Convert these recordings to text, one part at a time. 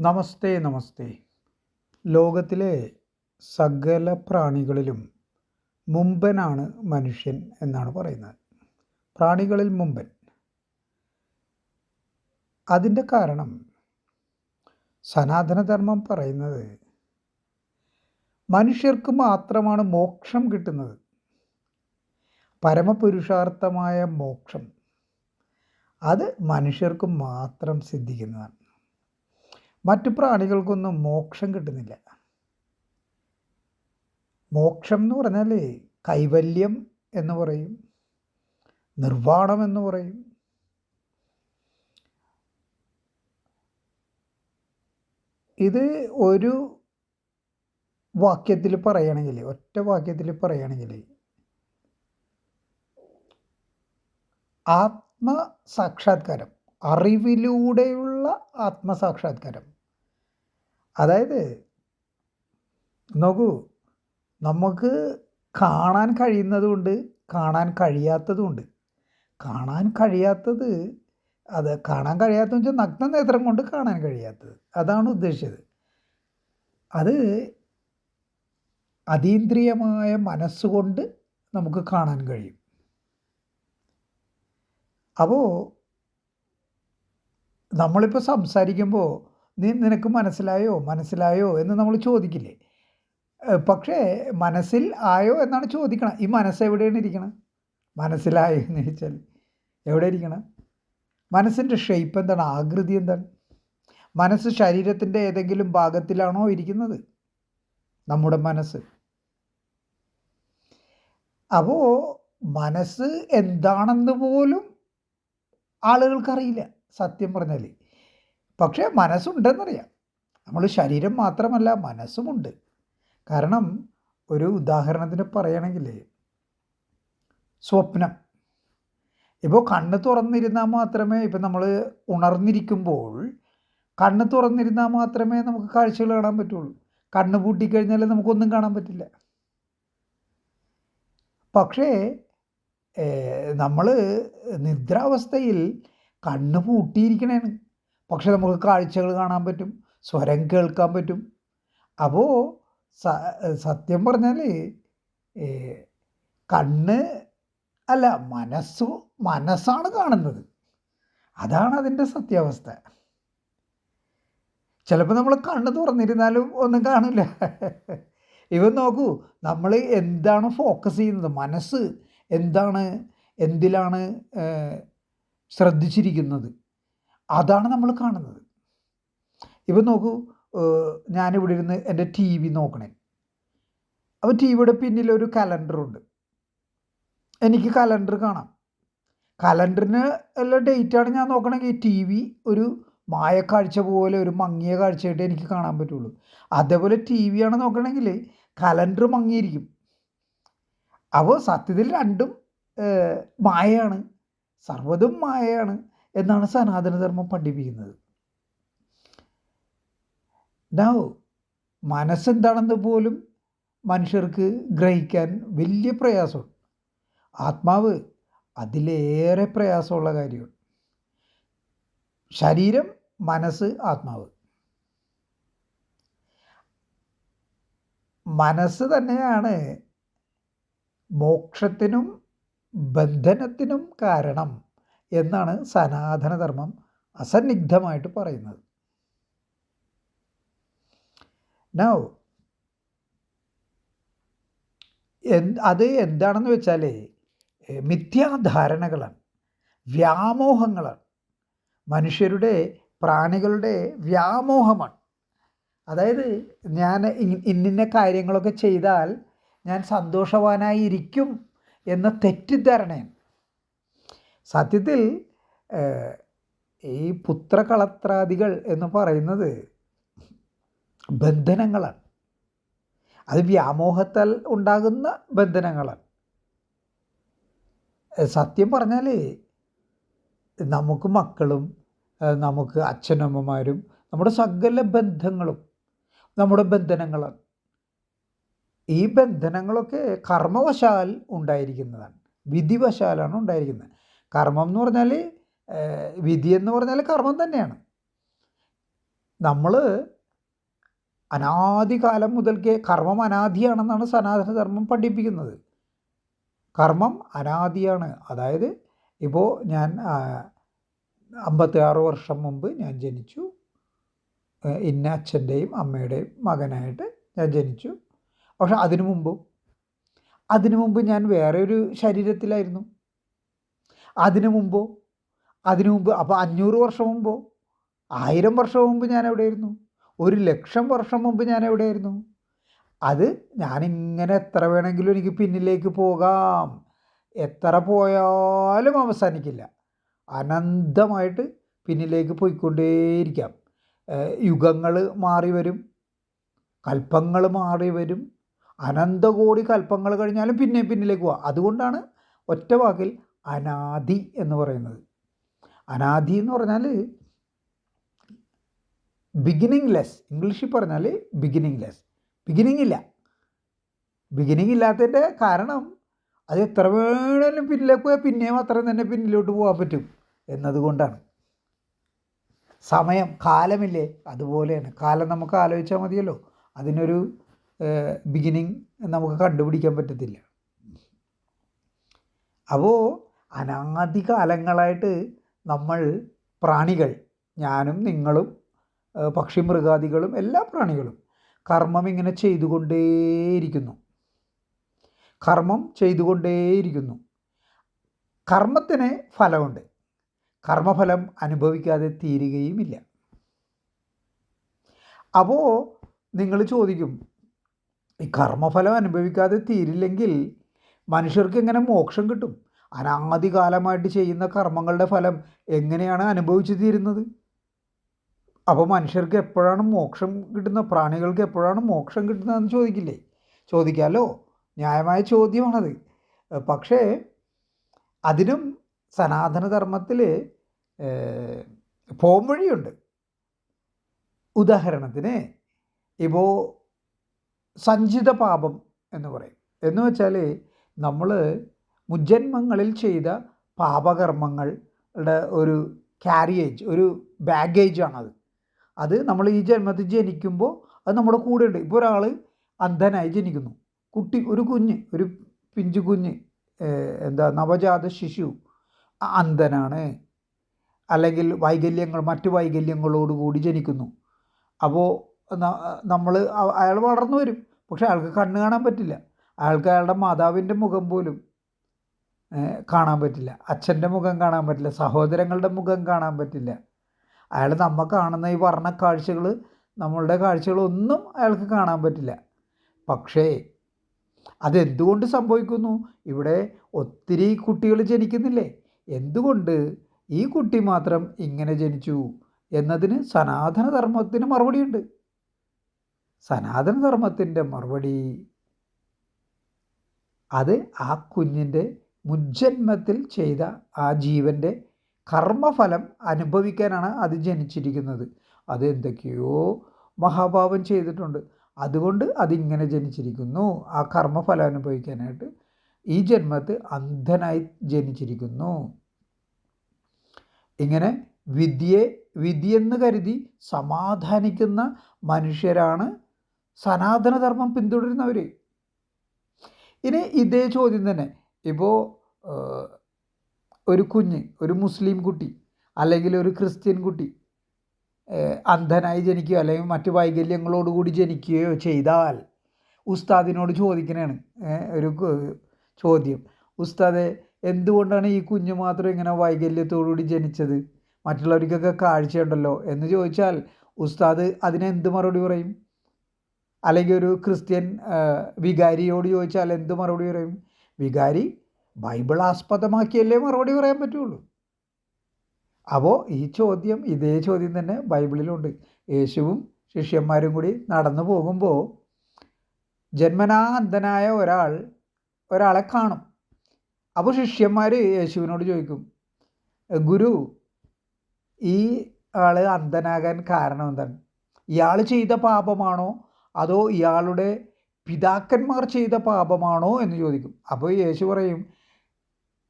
നമസ്തേ നമസ്തേ. ലോകത്തിലെ സകല പ്രാണികളിലും മുമ്പനാണ് മനുഷ്യൻ എന്നാണ് പറയുന്നത്. പ്രാണികളിൽ മുമ്പൻ. അതിന്റെ കാരണം സനാതനധർമ്മം പറയുന്നത് മനുഷ്യർക്ക് മാത്രമാണ് മോക്ഷം കിട്ടുന്നത്. പരമപുരുഷാർത്ഥമായ മോക്ഷം. അത് മനുഷ്യർക്ക് മാത്രം സിദ്ധിക്കുന്നതാണ്. മറ്റു പ്രാണികൾക്കൊന്നും മോക്ഷം കിട്ടുന്നില്ല. മോക്ഷം എന്ന് പറഞ്ഞാൽ കൈവല്യം എന്ന് പറയും. നിർവാണം എന്ന് പറയും. ഇത് ഒരു വാക്യത്തിൽ പറയുകയാണെങ്കിൽ ഒറ്റ വാക്യത്തിൽ പറയുകയാണെങ്കിൽ ആത്മസാക്ഷാത്കാരം അറിവിലൂടെയുള്ള ആത്മസാക്ഷാത്കാരം അതായത് നോക്കൂ നമുക്ക് കാണാൻ കഴിയുന്നതുകൊണ്ട് കാണാൻ കഴിയാത്തതുമുണ്ട് കാണാൻ കഴിയാത്തത് അത് കാണാൻ കഴിയാത്തതെന്ന് വെച്ചാൽ നഗ്ന നേത്രം കൊണ്ട് കാണാൻ കഴിയാത്തത്. അതാണ് ഉദ്ദേശിച്ചത്. അത് അതീന്ദ്രിയമായ മനസ്സുകൊണ്ട് നമുക്ക് കാണാൻ കഴിയും. അപ്പോൾ നമ്മളിപ്പോൾ സംസാരിക്കുമ്പോൾ നീ നിനക്ക് മനസ്സിലായോ? മനസ്സിലായോ എന്ന് നമ്മൾ ചോദിക്കില്ലേ? പക്ഷേ മനസ്സിൽ ആയോ എന്നാണ് ചോദിക്കണം. ഈ മനസ്സ് എവിടെയാണ് ഇരിക്കണം? മനസ്സിലായോ എന്ന് ചോദിച്ചാൽ എവിടെ ഇരിക്കണം? മനസ്സിന്റെ ഷേപ്പ് എന്താണ്? ആകൃതി എന്താണ്? മനസ്സ് ശരീരത്തിന്റെ ഏതെങ്കിലും ഭാഗത്തിലാണോ ഇരിക്കുന്നത്? നമ്മുടെ മനസ്സ്. അപ്പോൾ മനസ്സ് എന്താണെന്ന് പോലും ആളുകൾക്കറിയില്ല സത്യം പറഞ്ഞാൽ പക്ഷേ മനസ്സുണ്ടെന്നറിയാം. നമ്മൾ ശരീരം മാത്രമല്ല മനസ്സുമുണ്ട്. കാരണം ഒരു ഉദാഹരണത്തിന് പറയുകയാണെങ്കിൽ സ്വപ്നം. ഇപ്പോൾ കണ്ണ് തുറന്നിരുന്നാൽ മാത്രമേ ഇപ്പം നമ്മൾ ഉണർന്നിരിക്കുമ്പോൾ കണ്ണ് തുറന്നിരുന്നാൽ മാത്രമേ നമുക്ക് കാഴ്ചകൾ കാണാൻ പറ്റുള്ളൂ. കണ്ണ് പൂട്ടിക്കഴിഞ്ഞാൽ നമുക്കൊന്നും കാണാൻ പറ്റില്ല. പക്ഷേ നമ്മൾ നിദ്രാവസ്ഥയിൽ കണ്ണ് പൂട്ടിയിരിക്കണേണ് പക്ഷെ നമുക്ക് കാഴ്ചകൾ കാണാൻ പറ്റും സ്വരം കേൾക്കാൻ പറ്റും. അപ്പോൾ സത്യം പറഞ്ഞാൽ കണ്ണ് അല്ല മനസ്സു മനസ്സാണ് കാണുന്നത്. അതാണ് അതിന്റെ സത്യാവസ്ഥ. ചിലപ്പോൾ നമ്മൾ കണ്ണ് തുറന്നിരുന്നാലും ഒന്നും കാണില്ല. ഇവൻ നോക്കൂ നമ്മൾ എന്താണ് ഫോക്കസ് ചെയ്യുന്നത്? മനസ്സ് എന്താണ്? എന്തിലാണ് ശ്രദ്ധിച്ചിരിക്കുന്നത്? അതാണ് നമ്മൾ കാണുന്നത്. ഇപ്പം നോക്കൂ ഞാനിവിടെ ഇരുന്ന് എന്റെ ടി വി നോക്കണേ. അപ്പോൾ ടി വിയുടെ പിന്നിലൊരു കലണ്ടറുണ്ട് എനിക്ക് കലണ്ടർ കാണാം. കലണ്ടറിന് എല്ലാ ഡേറ്റാണ് ഞാൻ നോക്കണമെങ്കിൽ ടി വി ഒരു മായക്കാഴ്ച പോലെ ഒരു മങ്ങിയ കാഴ്ചയായിട്ട് എനിക്ക് കാണാൻ പറ്റുള്ളൂ. അതേപോലെ ടി വിയാണ് നോക്കണമെങ്കിൽ കലണ്ടർ മങ്ങിയിരിക്കും. അപ്പോൾ സത്യത്തിൽ രണ്ടും മായയാണ്. സർവതും മായയാണ്. എന്നാണ് സനാതനധർമ്മം പഠിപ്പിക്കുന്നത്. നൗ മനസ്സെന്താണെന്ന് പോലും മനുഷ്യർക്ക് ഗ്രഹിക്കാൻ വലിയ പ്രയാസമുണ്ട്. ആത്മാവ് അതിലേറെ പ്രയാസമുള്ള കാര്യമാണ് ശരീരം മനസ്സ് ആത്മാവ്. മനസ്സ് തന്നെയാണ് മോക്ഷത്തിനും ബന്ധനത്തിനും കാരണം. എന്നാണ് സനാതനധർമ്മം അസന്നിഗ്ധമായിട്ട് പറയുന്നത്. നൗ അത് എന്താണെന്ന് വെച്ചാൽ മിഥ്യാധാരണകളാണ് വ്യാമോഹങ്ങളാണ് മനുഷ്യരുടെ പ്രാണികളുടെ വ്യാമോഹമാണ്. അതായത് ഞാൻ ഇന്നിന്ന കാര്യങ്ങളൊക്കെ ചെയ്താൽ ഞാൻ സന്തോഷവാനായിരിക്കും എന്ന തെറ്റിദ്ധാരണയാണ്. സത്യത്തിൽ ഈ പുത്രകളത്രാദികൾ എന്ന് പറയുന്നത് ബന്ധനങ്ങളാണ്. അത് വ്യാമോഹത്താൽ ഉണ്ടാകുന്ന ബന്ധനങ്ങളാണ്. സത്യം പറഞ്ഞാൽ നമുക്ക് മക്കളും നമുക്ക് അച്ഛനമ്മമാരും നമ്മുടെ സകല ബന്ധങ്ങളും നമ്മുടെ ബന്ധനങ്ങളാണ്. ഈ ബന്ധനങ്ങളൊക്കെ കർമ്മവശാൽ ഉണ്ടായിരിക്കുന്നതാണ്. വിധിവശാലാണ് ഉണ്ടായിരിക്കുന്നത്. കർമ്മം എന്ന് പറഞ്ഞാൽ വിധി എന്ന് പറഞ്ഞാൽ കർമ്മം തന്നെയാണ്. നമ്മൾ അനാദികാലം മുതൽക്കേ കർമ്മം അനാദിയാണെന്നാണ് സനാതനധർമ്മം പഠിപ്പിക്കുന്നത്. കർമ്മം അനാദിയാണ്. അതായത് ഇപ്പോൾ ഞാൻ അമ്പത്തിയാറ് വർഷം മുമ്പ് ഞാൻ ജനിച്ചു. ഇന്ന അച്ഛന്റെയും അമ്മയുടെയും മകനായിട്ട് ഞാൻ ജനിച്ചു. പക്ഷെ അതിനു മുമ്പും അതിനു മുമ്പ് ഞാൻ വേറെ ഒരു ശരീരത്തിലായിരുന്നു. അതിനു മുമ്പോ? അതിനു മുമ്പ് അപ്പോൾ അഞ്ഞൂറ് വർഷം മുമ്പോ? ആയിരം വർഷം മുമ്പ് ഞാൻ എവിടെയായിരുന്നു ഒരു ലക്ഷം വർഷം മുമ്പ് ഞാൻ എവിടെയായിരുന്നു അത് ഞാനിങ്ങനെ എത്ര വേണമെങ്കിലും എനിക്ക് പിന്നിലേക്ക് പോകാം. എത്ര പോയാലും അവസാനിക്കില്ല. അനന്തമായിട്ട് പിന്നിലേക്ക് പോയിക്കൊണ്ടേയിരിക്കാം. യുഗങ്ങൾ മാറി വരും. കൽപ്പങ്ങൾ മാറി വരും. അനന്തകോടി കൽപ്പങ്ങൾ കഴിഞ്ഞാലും പിന്നെ പിന്നിലേക്ക് പോവാം. അതുകൊണ്ടാണ് ഒറ്റ വാക്കിൽ അനാദി എന്ന് പറയുന്നത്. അനാദി എന്ന് പറഞ്ഞാൽ ബിഗിനിങ് ലെസ് ഇംഗ്ലീഷിൽ പറഞ്ഞാൽ ബിഗിനിങ് ലെസ് ബിഗിനിങ് ഇല്ല. ബിഗിനിങ് ഇല്ലാത്തതിന്റെ കാരണം അത് എത്ര വേണേലും പിന്നിലേക്ക് പോയാൽ പിന്നെയും അത്രയും തന്നെ പിന്നിലോട്ട് പോകാൻ പറ്റും എന്നതുകൊണ്ടാണ്. സമയം കാലമില്ലേ? അതുപോലെയാണ്. കാലം നമുക്ക് ആലോചിച്ചാൽ മതിയല്ലോ. അതിനൊരു ബിഗിനിങ് നമുക്ക് കണ്ടുപിടിക്കാൻ പറ്റത്തില്ല. അപ്പോൾ അനാദി കാലങ്ങളായിട്ട് നമ്മൾ പ്രാണികൾ ഞാനും നിങ്ങളും പക്ഷി മൃഗാദികളും എല്ലാ പ്രാണികളും കർമ്മം ഇങ്ങനെ ചെയ്തുകൊണ്ടേയിരിക്കുന്നു. കർമ്മം ചെയ്തുകൊണ്ടേയിരിക്കുന്നു. കർമ്മത്തിന് ഫലമുണ്ട്. കർമ്മഫലം അനുഭവിക്കാതെ തീരുകയുമില്ല. അപ്പോൾ നിങ്ങൾ ചോദിക്കും ഈ കർമ്മഫലം അനുഭവിക്കാതെ തീരില്ലെങ്കിൽ മനുഷ്യർക്ക് എങ്ങനെ മോക്ഷം കിട്ടും? അനാദികാലമായിട്ട് ചെയ്യുന്ന കർമ്മങ്ങളുടെ ഫലം എങ്ങനെയാണ് അനുഭവിച്ചു തീരുന്നത് അപ്പോൾ മനുഷ്യർക്ക് എപ്പോഴാണ് മോക്ഷം കിട്ടുന്ന പ്രാണികൾക്ക് എപ്പോഴാണ് മോക്ഷം കിട്ടുന്നതെന്ന് ചോദിക്കില്ലേ? ചോദിക്കാമല്ലോ ന്യായമായ ചോദ്യമാണത്. പക്ഷേ അതിനും സനാതനധർമ്മത്തിൽ പോംവഴിയുണ്ട്. ഉദാഹരണത്തിന് ഇപ്പോൾ സഞ്ചിത പാപം എന്ന് പറയും. എന്ന് വെച്ചാൽ നമ്മൾ മുജ്ജന്മങ്ങളിൽ ചെയ്ത പാപകർമ്മങ്ങളുടെ ഒരു ക്യാരിയേജ് ഒരു ബാഗേജ് ആണത്. അത് നമ്മൾ ഈ ജന്മത്തിൽ ജനിക്കുമ്പോൾ അത് നമ്മുടെ കൂടെ ഉണ്ട് ഇപ്പോൾ ഒരാൾ അന്ധനായി ജനിക്കുന്നു. കുട്ടി ഒരു കുഞ്ഞ് ഒരു പിഞ്ചു കുഞ്ഞ് എന്താ നവജാത ശിശു അന്ധനാണ്. അല്ലെങ്കിൽ വൈകല്യങ്ങൾ മറ്റു വൈകല്യങ്ങളോടുകൂടി ജനിക്കുന്നു. അപ്പോൾ നമ്മൾ അയാൾ വളർന്നു വരും. പക്ഷെ അയാൾക്ക് കണ്ണ് കാണാൻ പറ്റില്ല. അയാൾക്ക് അയാളുടെ മാതാവിന്റെ മുഖം പോലും കാണാൻ പറ്റില്ല. അച്ഛന്റെ മുഖം കാണാൻ പറ്റില്ല. സഹോദരങ്ങളുടെ മുഖം കാണാൻ പറ്റില്ല. അയാൾ നമ്മൾ കാണുന്ന ഈ വർണ കാഴ്ചകൾ നമ്മളുടെ കാഴ്ചകളൊന്നും അയാൾക്ക് കാണാൻ പറ്റില്ല. പക്ഷേ അതെന്തുകൊണ്ട് സംഭവിക്കുന്നു? ഇവിടെ ഒത്തിരി കുട്ടികൾ ജനിക്കുന്നില്ലേ? എന്തുകൊണ്ട് ഈ കുട്ടി മാത്രം ഇങ്ങനെ ജനിച്ചു? എന്നതിന് സനാതനധർമ്മത്തിന് മറുപടിയുണ്ട്. സനാതനധർമ്മത്തിന്റെ മറുപടി അത് ആ കുഞ്ഞിന്റെ മുജ്ജന്മത്തിൽ ചെയ്ത ആ ജീവന്റെ കർമ്മഫലം അനുഭവിക്കാനാണ് അത് ജനിച്ചിരിക്കുന്നത്. അത് എന്തൊക്കെയോ മഹാഭാവം ചെയ്തിട്ടുണ്ട്. അതുകൊണ്ട് അതിങ്ങനെ ജനിച്ചിരിക്കുന്നു. ആ കർമ്മഫലം അനുഭവിക്കാനായിട്ട് ഈ ജന്മത്തിൽ അന്ധനായി ജനിച്ചിരിക്കുന്നു. ഇങ്ങനെ വിദ്യയെ വിധിയെന്ന് കരുതി സമാധാനിക്കുന്ന മനുഷ്യരാണ് സനാതനധർമ്മം പിന്തുടരുന്നവർ ഇനി ഇതേ ചോദ്യം തന്നെ. ഇപ്പോൾ ഒരു കുഞ്ഞ് ഒരു മുസ്ലിം കുട്ടി അല്ലെങ്കിൽ ഒരു ക്രിസ്ത്യൻ കുട്ടി അന്ധനായി ജനിക്കുകയോ അല്ലെങ്കിൽ മറ്റു വൈകല്യങ്ങളോടുകൂടി ജനിക്കുകയോ ചെയ്താൽ ഉസ്താദിനോട് ചോദിക്കണതാണ് ഒരു ചോദ്യം. ഉസ്താദെ എന്തുകൊണ്ടാണ് ഈ കുഞ്ഞ് മാത്രം ഇങ്ങനെ വൈകല്യത്തോടുകൂടി ജനിച്ചത്? മറ്റുള്ളവർക്കൊക്കെ കാഴ്ചയുണ്ടല്ലോ എന്ന് ചോദിച്ചാൽ ഉസ്താദ് അതിനെന്ത് മറുപടി പറയും? അല്ലെങ്കിൽ ഒരു ക്രിസ്ത്യൻ വികാരിയോട് ചോദിച്ചാൽ എന്ത് മറുപടി പറയും? വികാരി ബൈബിൾ ആസ്പദമാക്കിയല്ലേ മറുപടി പറയാൻ പറ്റുള്ളൂ? അപ്പോൾ ഈ ചോദ്യം ഇതേ ചോദ്യം തന്നെ ബൈബിളിലുണ്ട്. യേശുവും ശിഷ്യന്മാരും കൂടി നടന്നു പോകുമ്പോൾ ജന്മനാ അന്ധനായ ഒരാൾ ഒരാളെ കാണും. അപ്പോൾ ശിഷ്യന്മാർ യേശുവിനോട് ചോദിക്കും ഗുരു ഈ ആൾ അന്ധനാകാൻ കാരണം എന്താണ്? ഇയാൾ ചെയ്ത പാപമാണോ? അതോ ഇയാളുടെ പിതാക്കന്മാർ ചെയ്ത പാപമാണോ? എന്ന് ചോദിക്കും. അപ്പോൾ യേശു പറയും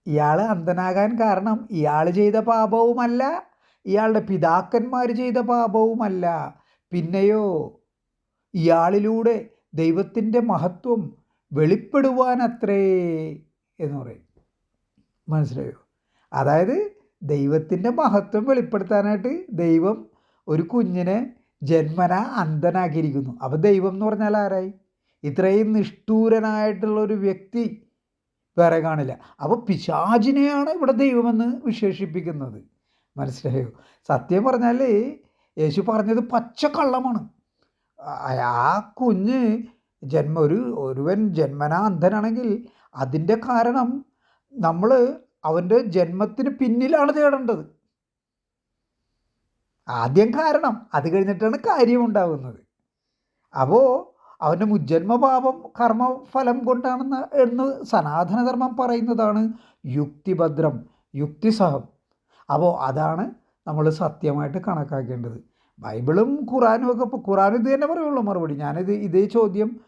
ഇയാൾ അന്ധനാകാൻ കാരണം ഇയാൾ ചെയ്ത പാപവുമല്ല ഇയാളുടെ പിതാക്കന്മാർ ചെയ്ത പാപവുമല്ല. പിന്നെയോ ഇയാളിലൂടെ ദൈവത്തിന്റെ മഹത്വം വെളിപ്പെടുവാനത്രേ എന്ന് പറയും. മനസ്സിലായോ? അതായത് ദൈവത്തിന്റെ മഹത്വം വെളിപ്പെടുത്താനായിട്ട് ദൈവം ഒരു കുഞ്ഞിനെ ജന്മന അന്ധനാക്കിയിരിക്കുന്നു. അപ്പോൾ ദൈവം എന്ന് പറഞ്ഞാൽ ആരായി? ഇത്രയും നിഷ്ഠൂരനായിട്ടുള്ള ഒരു വ്യക്തി വേറെ കാണില്ല. അപ്പോൾ പിശാചിനെയാണ് ഇവിടെ ദൈവമെന്ന് വിശേഷിപ്പിക്കുന്നത്. മനസ്സിലായോ? സത്യം പറഞ്ഞാൽ യേശു പറഞ്ഞത് പച്ച കള്ളമാണ്. ആ കുഞ്ഞ് ജന്മ ഒരു ഒരുവൻ ജന്മനാ അന്ധനാണെങ്കിൽ അതിന്റെ കാരണം നമ്മൾ അവന്റെ ജന്മത്തിന് പിന്നിലാണ് തേടേണ്ടത്. ആദ്യം കാരണം അത് കഴിഞ്ഞിട്ടാണ് കാര്യം ഉണ്ടാകുന്നത് അപ്പോൾ അവന്റെ മുജ്ജന്മപാപം കർമ്മഫലം കൊണ്ടാണെന്ന് എന്ന് സനാതനധർമ്മം പറയുന്നതാണ് യുക്തിഭദ്രം യുക്തിസഹം. അപ്പോൾ അതാണ് നമ്മൾ സത്യമായിട്ട് കണക്കാക്കേണ്ടത്. ബൈബിളും ഖുറാനും ഒക്കെ ഇപ്പോൾ ഖുറാൻ ഇത് തന്നെ പറയുള്ളൂ മറുപടി. ഞാനിത് ഇതേ ചോദ്യം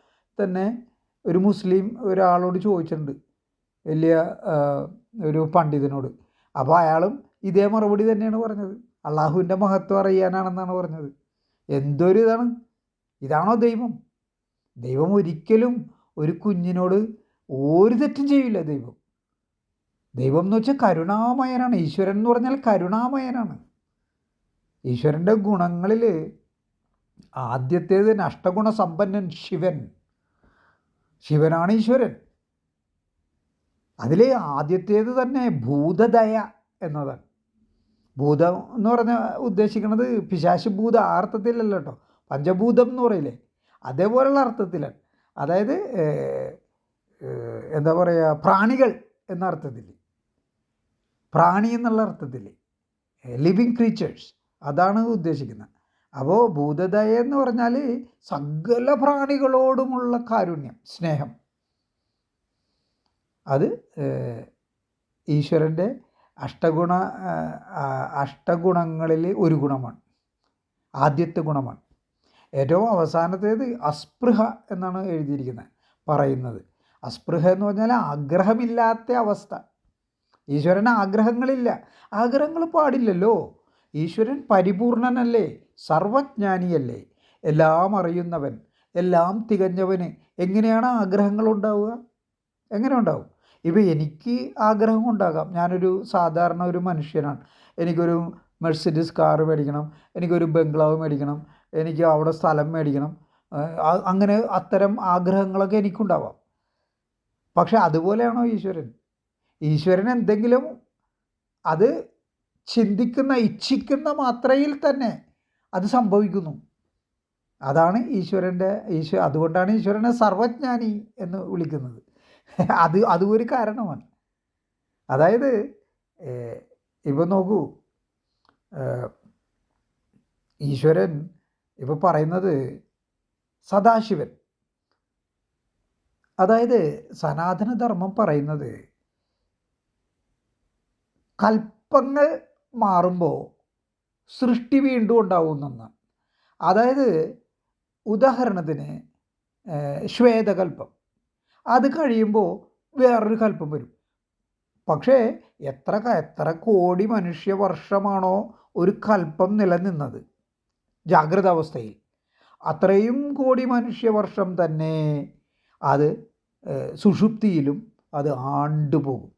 തന്നെ ഒരു മുസ്ലിം ഒരാളോട് ചോദിച്ചിട്ടുണ്ട് വലിയ ഒരു പണ്ഡിതനോട്. അപ്പോൾ അയാളും ഇതേ മറുപടി തന്നെയാണ് പറഞ്ഞത്. അള്ളാഹുവിന്റെ മഹത്വം അറിയാനാണെന്നാണ് പറഞ്ഞത്. എന്തൊരു ഇതാണ്? ഇതാണോ ദൈവം? ദൈവം ഒരിക്കലും ഒരു കുഞ്ഞിനോട് ഒരു തെറ്റും ചെയ്യില്ല ദൈവം. ദൈവം എന്ന് വെച്ചാൽ കരുണാമയനാണ്. ഈശ്വരൻ എന്ന് പറഞ്ഞാൽ കരുണാമയനാണ്. ഈശ്വരന്റെ ഗുണങ്ങളിൽ ആദ്യത്തേത് നഷ്ടഗുണ സമ്പന്നൻ ശിവൻ. ശിവനാണ് ഈശ്വരൻ. അതിൽ ആദ്യത്തേത് തന്നെ ഭൂതദയ എന്നതാണ്. ഭൂതം എന്ന് പറഞ്ഞാൽ ഉദ്ദേശിക്കുന്നത് പിശാശ് ഭൂത ആ കേട്ടോ. പഞ്ചഭൂതം എന്ന് പറയില്ലേ? അതേപോലെയുള്ള അർത്ഥത്തിലാണ്. അതായത് എന്താ പറയുക പ്രാണികൾ എന്ന അർത്ഥത്തിൽ പ്രാണി എന്നുള്ള അർത്ഥത്തിൽ ലിവിങ് ക്രീച്ചേഴ്സ്. അതാണ് ഉദ്ദേശിക്കുന്നത്. അപ്പോൾ ഭൂതദയ എന്ന് പറഞ്ഞാൽ സകല പ്രാണികളോടുമുള്ള കാരുണ്യം സ്നേഹം. അത് ഈശ്വരന്റെ അഷ്ടഗുണ അഷ്ടഗുണങ്ങളിൽ ഒരു ഗുണമാണ്. ആദ്യത്തെ ഗുണമാണ്. ഏറ്റവും അവസാനത്തേത് അസ്പൃഹ എന്നാണ് എഴുതിയിരിക്കുന്നത് പറയുന്നത്. അസ്പൃഹ എന്ന് പറഞ്ഞാൽ ആഗ്രഹമില്ലാത്ത അവസ്ഥ. ഈശ്വരന് ആഗ്രഹങ്ങളില്ല. ആഗ്രഹങ്ങൾ പാടില്ലല്ലോ. ഈശ്വരൻ പരിപൂർണനല്ലേ? സർവജ്ഞാനിയല്ലേ? എല്ലാം അറിയുന്നവൻ എല്ലാം തികഞ്ഞവന് എങ്ങനെയാണ് ആഗ്രഹങ്ങൾ ഉണ്ടാവുക? എങ്ങനെ ഉണ്ടാവും? ഇപ്പം എനിക്ക് ആഗ്രഹം ഉണ്ടാകാം. ഞാനൊരു സാധാരണ ഒരു മനുഷ്യനാണ്. എനിക്കൊരു മെഴ്സിഡീസ് കാറ് മേടിക്കണം. എനിക്കൊരു ബംഗ്ലാവ് മേടിക്കണം. എനിക്ക് അവിടെ സ്ഥലം മേടിക്കണം. അങ്ങനെ അത്തരം ആഗ്രഹങ്ങളൊക്കെ എനിക്കുണ്ടാവാം. പക്ഷെ അതുപോലെയാണോ ഈശ്വരൻ? ഈശ്വരൻ എന്തെങ്കിലും അത് ചിന്തിക്കുന്ന ഇച്ഛിക്കുന്ന മാത്രയിൽ തന്നെ അത് സംഭവിക്കുന്നു. അതാണ് ഈശ്വരന്റെ ഈശ്വ അതുകൊണ്ടാണ് ഈശ്വരനെ സർവജ്ഞാനി എന്ന് വിളിക്കുന്നത്. അത് അതും ഒരു കാരണമാണ്. അതായത് ഇപ്പം നോക്കൂ. ഈശ്വരൻ ഇപ്പോൾ പറയുന്നത് സദാശിവൻ. അതായത് സനാതനധർമ്മം പറയുന്നത് കൽപ്പങ്ങൾ മാറുമ്പോൾ സൃഷ്ടി വീണ്ടും ഉണ്ടാവുമെന്നാണ് അതായത് ഉദാഹരണത്തിന് ശ്വേതകൽപ്പം. അത് കഴിയുമ്പോൾ വേറൊരു കൽപ്പം വരും. പക്ഷേ എത്ര എത്ര കോടി മനുഷ്യ വർഷമാണോ ഒരു കൽപ്പം നിലനിന്നത്. ജാഗ്രത അവസ്ഥയിൽ അത്രയും കോടി മനുഷ്യവർഷം തന്നെ അത് സുഷുപ്തിയിലും അത് ആണ്ടുപോകും.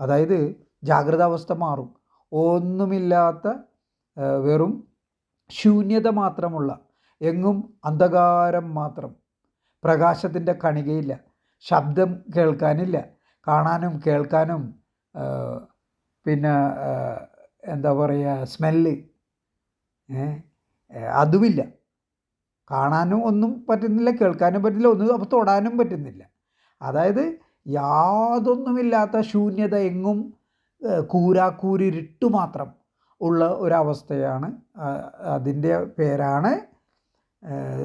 അതായത് ജാഗ്രത അവസ്ഥ മാറും. ഒന്നുമില്ലാത്ത വെറും ശൂന്യത മാത്രമുള്ള എങ്ങും അന്ധകാരം മാത്രം പ്രകാശത്തിന്റെ കണികയില്ല ശബ്ദം കേൾക്കാനില്ല കാണാനും കേൾക്കാനും പിന്നെ എന്താ പറയുക സ്മെല്ല് അതുമില്ല. കാണാനും ഒന്നും പറ്റുന്നില്ല കേൾക്കാനും പറ്റില്ല ഒന്നും അപ്പോൾ തൊടാനും പറ്റുന്നില്ല. അതായത് യാതൊന്നുമില്ലാത്ത ശൂന്യത എങ്ങും കൂരാക്കൂരിരുട്ട് മാത്രം ഉള്ള ഒരവസ്ഥയാണ് അതിന്റെ പേരാണ്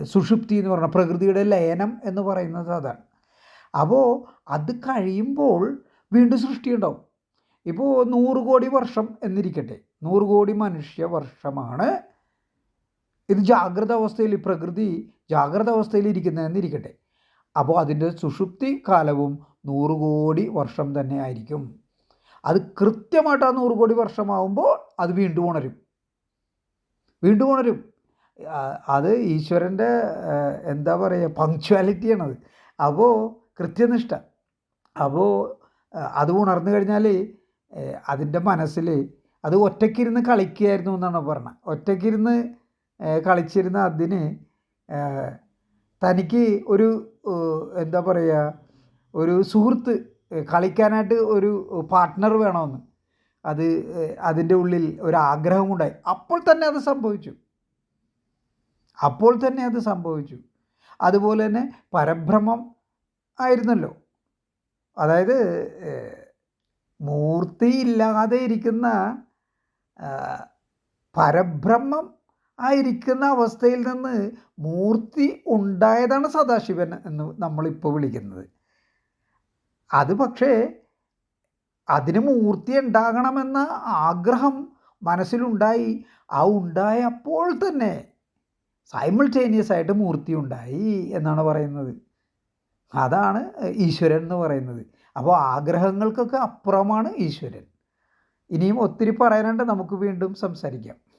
സുഷുപ്തി എന്ന് പറഞ്ഞ പ്രകൃതിയുടെ ലയനം എന്ന് പറയുന്നത് അതാണ്. അപ്പോൾ അത് കഴിയുമ്പോൾ വീണ്ടും സൃഷ്ടി ഉണ്ടാവും ഇപ്പോൾ നൂറ് കോടി വർഷം എന്നിരിക്കട്ടെ. നൂറ് കോടി മനുഷ്യ വർഷമാണ് ഇത് ജാഗ്രത അവസ്ഥയിൽ പ്രകൃതി ജാഗ്രത അവസ്ഥയിൽ ഇരിക്കുന്നതെന്നിരിക്കട്ടെ അപ്പോൾ അതിന്റെ സുഷുപ്തി കാലവും നൂറ് കോടി വർഷം തന്നെ ആയിരിക്കും. അത് കൃത്യമായിട്ട് ആ നൂറ് കോടി വർഷമാകുമ്പോൾ അത് വീണ്ടും ഉണരും. വീണ്ടും ഉണരും. അത് ഈശ്വരന്റെ എന്താ പറയുക പങ്ക്ച്വാലിറ്റിയാണത് അപ്പോൾ കൃത്യനിഷ്ഠ. അപ്പോൾ അത് ഉണർന്നു കഴിഞ്ഞാൽ അതിന്റെ മനസ്സിൽ അത് ഒറ്റയ്ക്കിരുന്ന് കളിക്കുകയായിരുന്നു എന്നാണ് പറഞ്ഞത് ഒറ്റയ്ക്കിരുന്ന് കളിച്ചിരുന്ന അതിന് തനിക്ക് ഒരു എന്താ പറയുക ഒരു സുഹൃത്ത് കളിക്കാനായിട്ട് ഒരു പാർട്ട്ണർ വേണമെന്ന്. അത് അതിന്റെ ഉള്ളിൽ ഒരു ആഗ്രഹമുണ്ടായി അപ്പോൾ തന്നെ അത് സംഭവിച്ചു. അപ്പോൾ തന്നെ അത് സംഭവിച്ചു. അതുപോലെ തന്നെ പരബ്രഹ്മം ആയിരുന്നല്ലോ. അതായത് മൂർത്തി മൂർത്തിയില്ലാതെ ഇരിക്കുന്ന ആ, ഇരിക്കുന്ന അവസ്ഥയിൽ നിന്ന് മൂർത്തി ഉണ്ടായതാണ് സദാശിവൻ എന്ന് നമ്മളിപ്പോൾ വിളിക്കുന്നത്. അത് പക്ഷേ അതിന് മൂർത്തി ഉണ്ടാകണമെന്ന ആഗ്രഹം മനസ്സിലുണ്ടായി. ആ ഉണ്ടായപ്പോൾ തന്നെ സൈമിൾട്ടേനിയസ് ആയിട്ട് മൂർത്തി ഉണ്ടായി എന്നാണ് പറയുന്നത്. അതാണ് ഈശ്വരൻ എന്ന് പറയുന്നത്. അപ്പോൾ ആഗ്രഹങ്ങൾക്കൊക്കെ അപ്പുറമാണ് ഈശ്വരൻ. ഇനിയും ഒത്തിരി പറയാനുണ്ട്. നമുക്ക് വീണ്ടും സംസാരിക്കാം.